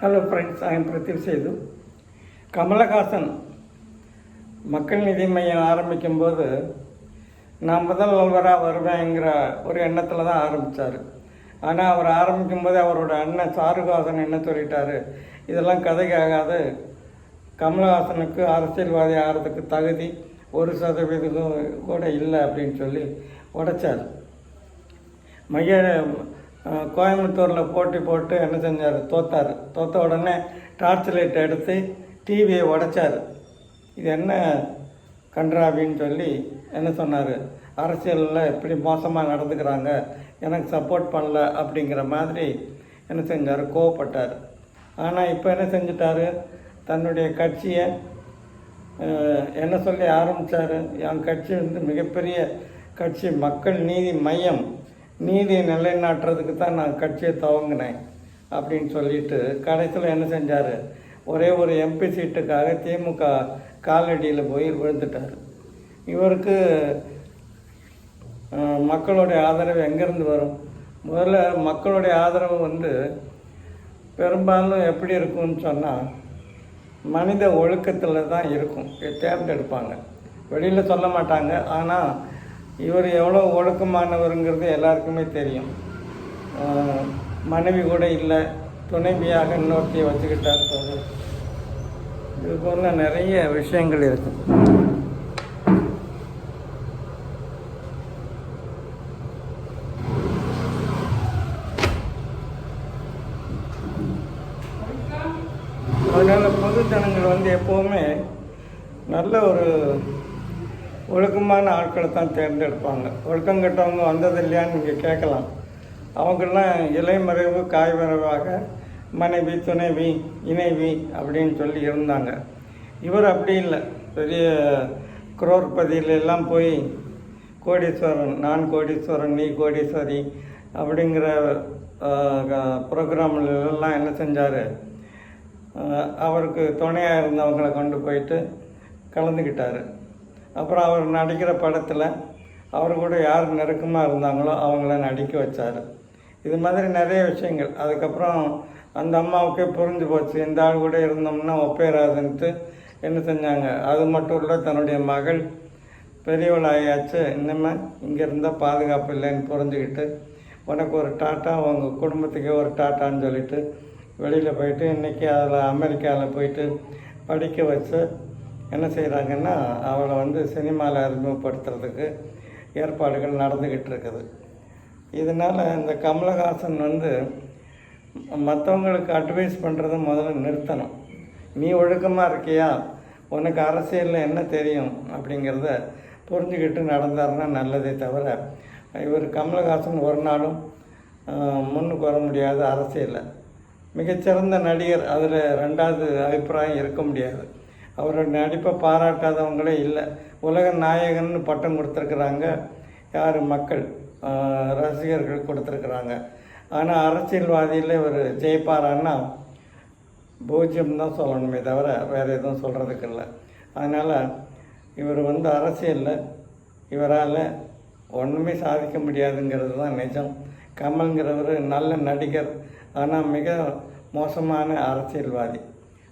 Hello friends I am Pradeep Sethu Kamalhaasan Makkal Needhi Maiam ஆரம்பிக்கும்போது நான் முதல் முதல்வராக வருவேங்கிற ஒரு எண்ணத்தில் தான் ஆரம்பித்தார் ஆனால் அவர் ஆரம்பிக்கும்போது அவரோட அண்ணன் சாருஹாசன் என்ன சொல்லிட்டார்? இதெல்லாம் கதைக்காகாது. கமலஹாசனுக்கு அரசியல்வாதி ஆகிறதுக்கு தகுதி ஒரு சதவீதம் கூட இல்லை அப்படின்னு சொல்லி உடைச்சார். மைய கோயம்புத்தூரில் போட்டி போட்டு என்ன செஞ்சார்? தோத்தார். தோத்த உடனே டார்ச் லைட் எடுத்து டிவியை உடைச்சார். இது என்ன கன்றாவின்னு சொல்லி என்ன சொன்னார்? அரசியலில் இப்படி மோசமாக நடந்துக்கிறாங்க? எனக்கு சப்போர்ட் பண்ணல அப்படிங்கிற மாதிரி என்ன செஞ்சார்? கோவப்பட்டார். ஆனால் இப்போ என்ன செஞ்சிட்டாரு? தன்னுடைய கட்சியை என்ன சொல்லி ஆரம்பித்தார் என் கட்சி வந்து மிகப்பெரிய கட்சி மக்கள் நீதி மையம். நீதியை நிலைநாட்டுறதுக்கு தான் நான் கட்சியை துவங்கினேன் அப்படின்னு சொல்லிட்டு கடைசியில் என்ன செஞ்சார்? ஒரே ஒரு எம்பி சீட்டுக்காக திமுக காலடியில் போய் விழுந்துட்டார். இவருக்கு மக்களுடைய ஆதரவு எங்கேருந்து வரும்? முதல்ல மக்களுடைய ஆதரவு வந்து பெரும்பாலும் எப்படி இருக்கும்னு சொன்னால் மனித ஒழுக்கத்தில் தான் இருக்கும். தேர்ந்தெடுப்பாங்க. வெளியில் சொல்ல மாட்டாங்க. ஆனால் இவர் எவ்வளோ ஒழுக்கமானவருங்கிறது எல்லாருக்குமே தெரியும். மனைவி கூட இல்லை துணைவியாக இன்னொருத்தையை வச்சுக்கிட்டார் போது இது போல நிறைய விஷயங்கள் இருக்கு. அதனால் பொது ஜனங்கள் வந்து எப்போவுமே நல்ல ஒரு ஒழுக்கமான ஆட்களை தான் தேர்ந்தெடுப்பாங்க. ஒழுக்கம் கெட்டவங்க வந்தது இல்லையான்னு நீங்கள் கேட்கலாம். அவங்கெல்லாம் இலைமறைவு காய்மறைவாக மனைவி துணைவி இணைவி அப்படின்னு சொல்லி இருந்தாங்க. இவர் அப்படி இல்லை. பெரிய குரோர்பதியிலெல்லாம் போய் கோடீஸ்வரன் நான் கோடீஸ்வரன் நீ கோடீஸ்வரி அப்படிங்கிற ப்ரோக்ராம்லாம் என்ன செஞ்சார்? அவருக்கு துணையாக இருந்தவங்களை கொண்டு போயிட்டு கலந்துக்கிட்டார். அப்புறம் அவர் நடிக்கிற படத்தில் அவர் கூட யார் நெருக்கமாக இருந்தாங்களோ அவங்கள நடிக்க வச்சார். இது மாதிரி நிறைய விஷயங்கள். அதுக்கப்புறம் அந்த அம்மாவுக்கே புரிஞ்சு போச்சு. இந்த ஆள் கூட இருந்தோம்னா ஒப்பேராதுன்ட்டு என்ன செஞ்சாங்க? அது மட்டும் இல்லை தன்னுடைய மகள் பெரியவள் ஆயாச்சு இன்னுமே இங்கே இருந்தால் பாதுகாப்பு இல்லைன்னு புரிஞ்சுக்கிட்டு உனக்கு ஒரு டாட்டா உங்கள் குடும்பத்துக்கே ஒரு டாட்டான்னு சொல்லிட்டு வெளியில் போயிட்டு இன்றைக்கி அதில் அமெரிக்காவில் போயிட்டு படிக்க வச்சு என்ன செய்கிறாங்கன்னா அவளை வந்து சினிமாவில் அறிமுகப்படுத்துறதுக்கு ஏற்பாடுகள் நடந்துக்கிட்டு இருக்குது இதனால் இந்த கமலஹாசன் வந்து மற்றவங்களுக்கு அட்வைஸ் பண்ணுறதை முதல்ல நிறுத்தணும். நீ ஒழுக்கமாக இருக்கியா? உனக்கு அரசியலில் என்ன தெரியும்? அப்படிங்கிறத புரிஞ்சுக்கிட்டு நடந்தாருன்னா நல்லதே தவிர இவர் கமலஹாசன் ஒரு நாளும் முன்னுக்கு வர முடியாது அரசியலில். மிகச்சிறந்த நடிகர் அதில் ரெண்டாவது அபிப்பிராயம் இருக்க முடியாது. அவரோட நடிப்பை பாராட்டாதவங்களே இல்லை. உலக நாயகன்னு பட்டம் கொடுத்துருக்குறாங்க. யார்? மக்கள். ரசிகர்கள் கொடுத்துருக்குறாங்க. ஆனால் அரசியல்வாதியில் இவர் ஜெயிப்பாரான்னா பூஜ்யம் தான் சொல்லணுமே தவிர வேறு எதுவும் சொல்கிறதுக்கு இல்லை. அதனால் இவர் வந்து அரசியலில் இவரால் ஒன்றுமே சாதிக்க முடியாதுங்கிறது தான் நிஜம். கமல்ங்கிறவர் நல்ல நடிகர். ஆனால் மிக மோசமான அரசியல்வாதி.